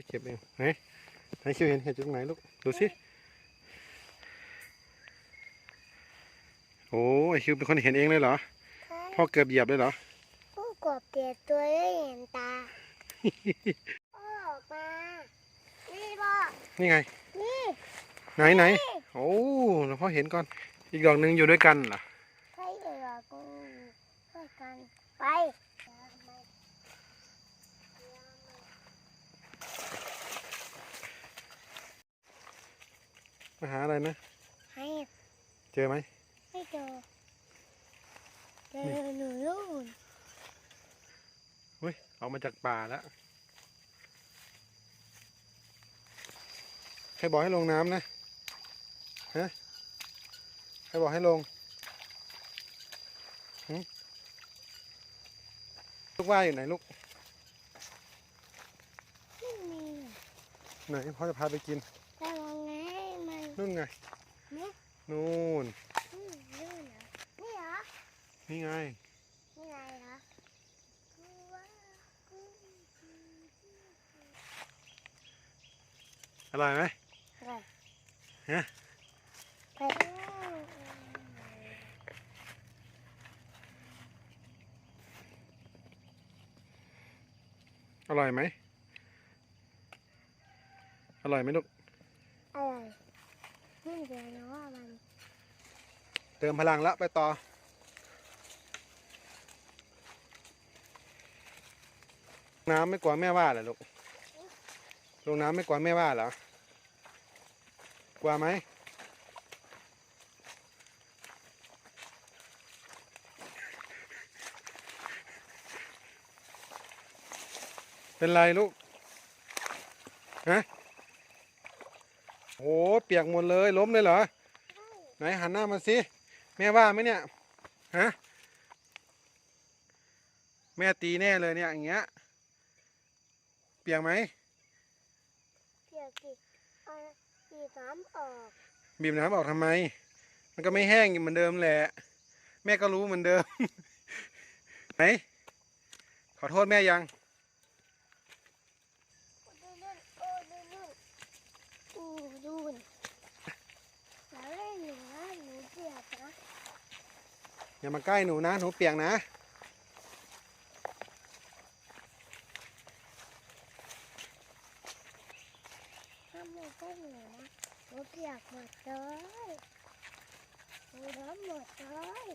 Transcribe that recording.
จะเก็บเองไหนไหนคิวเห็นเห็นจุดไหนลูกดูสิโอ้ยคิวเป็นคนเห็นเองเลยเหรอพ่อเกือบเหยียบเลยเหรอผู้กบเปลี่ยนตัวได้เห็นตาพ่อออกมานี่พ่อนี่ไงนี่ไหนไหนโอ้เราพ่อเห็นก่อน อีกดอกหนึ่งอยู่ด้วยกันเหรอ ใครเอ๋อกูช่วยกัน ไป มาหาอะไรนะให้เจอไหมไม่เจอเจอหนูลูกเฮ้ยออกมาจากป่าแล้วใครบอกให้ลงน้ำนะฮะใครบอกให้ลงหึลูกว่าอยู่ไหนลูกไม่มีไหนพ่อจะพาไปกิน แต่มองไงให้มั นนู่นไงเนี่ยนู่นอืมนี่เหรอนี่เหรอ นี่ไง นี่ไงเหรอว้าวอร่อยไหมอะไรฮะไปอร่อยไหมอร่อยไหมลูกอะไรนี่ เดียวนะมันเติมพลังแล้วไปต่อ น้ำไม่กลัวแม่ว่าเหรอลูก ลงน้ำไม่กลัวแม่ว่าเหรอ กลัวไหม เป็นไรลูก ฮะ โอ้เปียกหมดเลยล้มเลยเหรอ ไหนหันหน้ามาสิ แม่ว่าไหมเนี่ย ฮะ แม่ตีแน่เลยเนี่ยอย่างเงี้ย เปียกไหมเกี่ยวกี่เอากี่น้ำออกบีบน้ำออกทำไม มันก็ไม่แห้งอยู่เหมือนเดิมแหละ แม่ก็รู้เหมือนเดิม ไหน ขอโทษแม่ยัง ดูนู่นโอ้ดูนู่น อู้ดูนแล้วเล่นหนูนะหนูเปียกนะอย่ามาใกล้หนูนะหนูเปียกนะห้ามไม่ใช่หนูนะหนูเปียกหมดเลยหนูร้อนหมดเลย